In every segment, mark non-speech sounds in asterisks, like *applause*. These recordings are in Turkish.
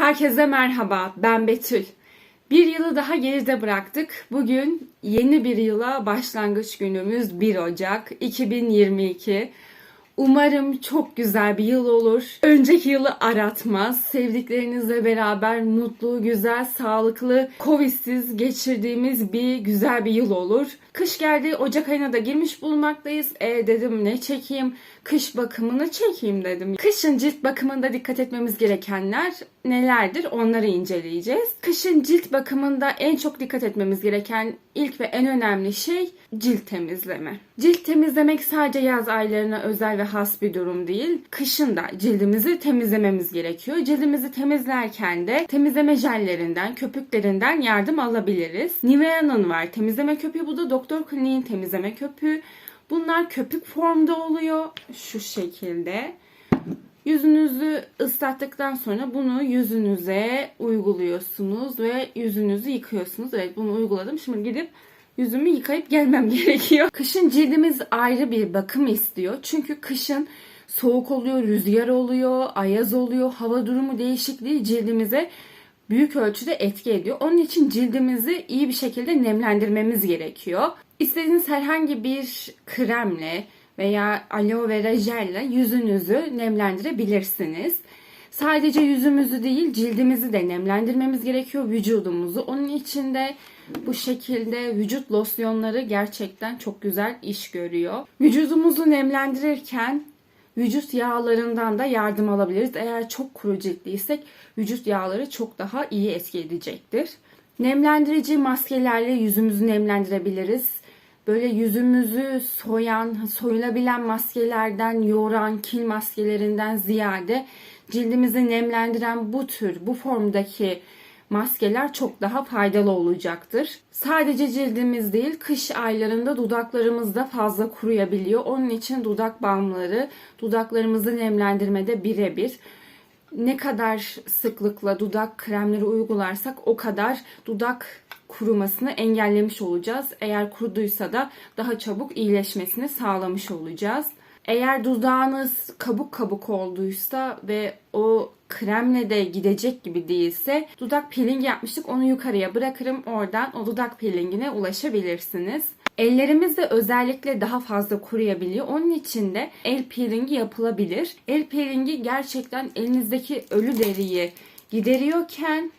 Herkese merhaba, ben Betül. Bir yılı daha geride bıraktık. Bugün yeni bir yıla başlangıç günümüz 1 Ocak 2022. Umarım çok güzel bir yıl olur. Önceki yılı aratmaz. Sevdiklerinizle beraber mutlu, güzel, sağlıklı, covidsiz geçirdiğimiz bir güzel bir yıl olur. Kış geldi, Ocak ayına da girmiş bulunmaktayız. E dedim ne çekeyim? Kış bakımını çekeyim dedim. Kışın cilt bakımında dikkat etmemiz gerekenler nelerdir? Onları inceleyeceğiz. Kışın cilt bakımında en çok dikkat etmemiz gereken ilk ve en önemli şey cilt temizleme. Cilt temizlemek sadece yaz aylarına özel ve has bir durum değil. Kışın da cildimizi temizlememiz gerekiyor. Cildimizi temizlerken de temizleme jellerinden, köpüklerinden yardım alabiliriz. Nivea'nın var temizleme köpüğü. Bu da Doktor Kliniğin temizleme köpüğü. Bunlar köpük formda oluyor. Şu şekilde. Yüzünüzü ıslattıktan sonra bunu yüzünüze uyguluyorsunuz ve yüzünüzü yıkıyorsunuz. Evet bunu uyguladım. Şimdi gidip yüzümü yıkayıp gelmem *laughs* gerekiyor. Kışın cildimiz ayrı bir bakım istiyor. Çünkü kışın soğuk oluyor, rüzgar oluyor, ayaz oluyor, hava durumu değişikliği cildimize büyük ölçüde etki ediyor. Onun için cildimizi iyi bir şekilde nemlendirmemiz gerekiyor. İstediğiniz herhangi bir kremle veya aloe vera jelle yüzünüzü nemlendirebilirsiniz. Sadece yüzümüzü değil cildimizi de nemlendirmemiz gerekiyor vücudumuzu. Onun için de bu şekilde vücut losyonları gerçekten çok güzel iş görüyor. Vücudumuzu nemlendirirken vücut yağlarından da yardım alabiliriz. Eğer çok kuru ciltliysek vücut yağları çok daha iyi etki edecektir. Nemlendirici maskelerle yüzümüzü nemlendirebiliriz. Böyle yüzümüzü soyan, soyulabilen maskelerden, yoran, kil maskelerinden ziyade cildimizi nemlendiren bu tür, bu formdaki maskeler çok daha faydalı olacaktır. Sadece cildimiz değil, kış aylarında dudaklarımız da fazla kuruyabiliyor. Onun için dudak balmları dudaklarımızı nemlendirmede birebir. Ne kadar sıklıkla dudak kremleri uygularsak o kadar dudak kurumasını engellemiş olacağız. Eğer kuruduysa da daha çabuk iyileşmesini sağlamış olacağız. Eğer dudağınız kabuk kabuk olduysa ve o kremle de gidecek gibi değilse dudak peeling yapmıştık. Onu yukarıya bırakırım. Oradan o dudak peelingine ulaşabilirsiniz. Ellerimiz de özellikle daha fazla kuruyabiliyor. Onun için de el peelingi yapılabilir. El peelingi gerçekten elinizdeki ölü deriyi gideriyorken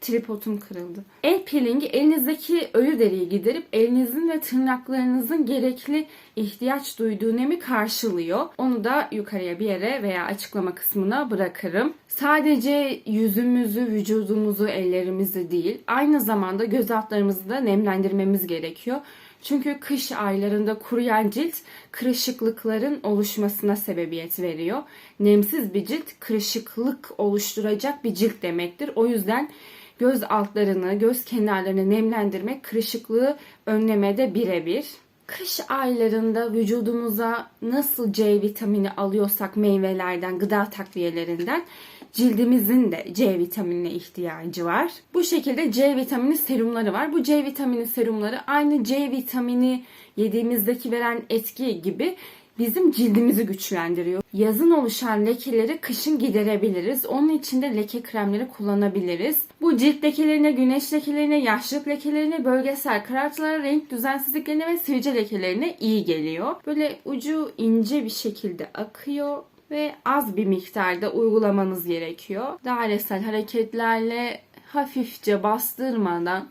tripodum kırıldı. El peelingi elinizdeki ölü deriyi giderip elinizin ve tırnaklarınızın gerekli ihtiyaç duyduğu nemi karşılıyor. Onu da yukarıya bir yere veya açıklama kısmına bırakırım. Sadece yüzümüzü, vücudumuzu, ellerimizi değil, aynı zamanda göz altlarımızı da nemlendirmemiz gerekiyor. Çünkü kış aylarında kuruyan cilt kırışıklıkların oluşmasına sebebiyet veriyor. Nemsiz bir cilt kırışıklık oluşturacak bir cilt demektir. O yüzden göz altlarını, göz kenarlarını nemlendirmek kırışıklığı önlemede birebir. Kış aylarında vücudumuza nasıl C vitamini alıyorsak meyvelerden, gıda takviyelerinden cildimizin de C vitaminine ihtiyacı var. Bu şekilde C vitamini serumları var. Bu C vitamini serumları aynı C vitamini yediğimizdeki veren etki gibi bizim cildimizi güçlendiriyor. Yazın oluşan lekeleri kışın giderebiliriz. Onun için de leke kremleri kullanabiliriz. Bu cilt lekelerine, güneş lekelerine, yaşlılık lekelerine, bölgesel karartılara, renk düzensizliklerine ve sivilce lekelerine iyi geliyor. Böyle ucu ince bir şekilde akıyor ve az bir miktarda uygulamanız gerekiyor. Dairesel hareketlerle hafifçe bastırmadan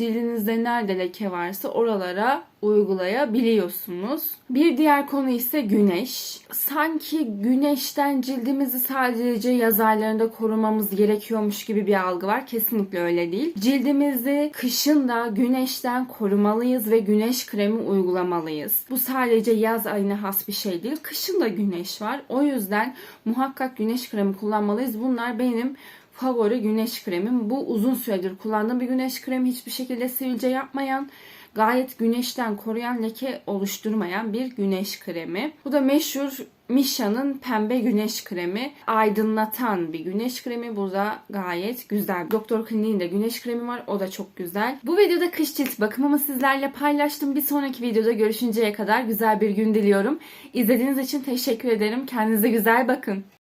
dilinizde nerede leke varsa oralara uygulayabiliyorsunuz. Bir diğer konu ise güneş. Sanki güneşten cildimizi sadece yaz aylarında korumamız gerekiyormuş gibi bir algı var. Kesinlikle öyle değil. Cildimizi kışın da güneşten korumalıyız ve güneş kremi uygulamalıyız. Bu sadece yaz ayına has bir şey değil. Kışın da güneş var. O yüzden muhakkak güneş kremi kullanmalıyız. Bunlar benim favori güneş kremim. Bu uzun süredir kullandığım bir güneş kremi. Hiçbir şekilde sivilce yapmayan, gayet güneşten koruyan, leke oluşturmayan bir güneş kremi. Bu da meşhur Misha'nın pembe güneş kremi. Aydınlatan bir güneş kremi. Bu da gayet güzel. Doktor Kliniğin de güneş kremi var. O da çok güzel. Bu videoda kış cilt bakımımı sizlerle paylaştım. Bir sonraki videoda görüşünceye kadar güzel bir gün diliyorum. İzlediğiniz için teşekkür ederim. Kendinize güzel bakın.